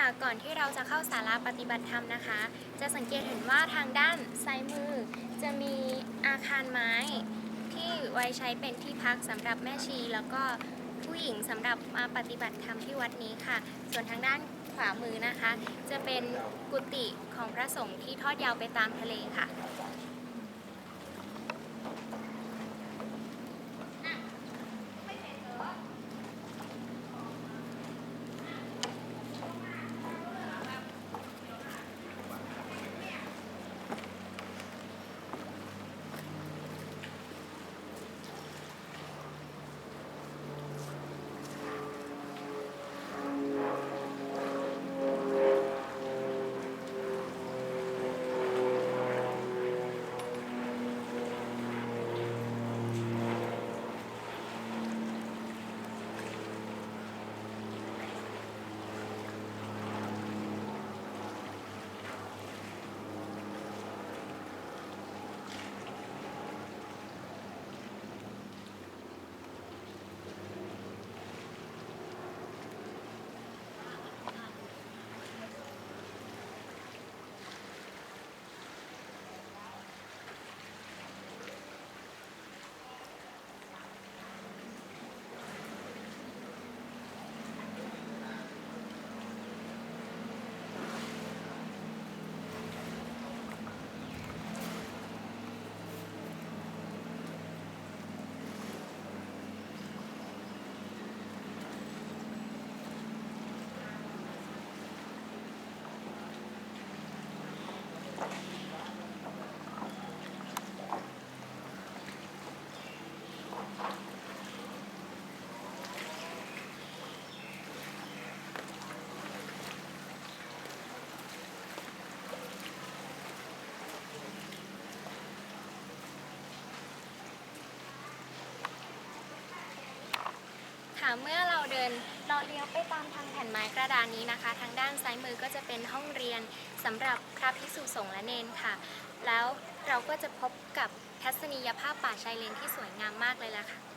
ค่ะก่อนที่เราจะเข้าศาลาปฏิบัติธรรมนะคะ จะสังเกตเห็นว่าทางด้านซ้ายมือ จะมีอาคารไม้ที่ไว้ใช้เป็นที่พักสำหรับแม่ชี แล้วก็ผู้หญิงสำหรับมาปฏิบัติธรรมที่วัดนี้ค่ะ ส่วนทางด้านขวามือนะคะ จะเป็นกุฏิของพระสงฆ์ที่ทอดยาวไปตามทะเลค่ะ เมื่อเราเดินเลาะเลี้ยวไปตามทางแผ่นไม้กระดานนี้นะคะ ทางด้านซ้ายมือก็จะเป็นห้องเรียนสำหรับพระภิกษุสงฆ์และเนนค่ะ แล้วเราก็จะพบกับทัศนียภาพป่าชายเลนที่สวยงามมากเลยล่ะค่ะ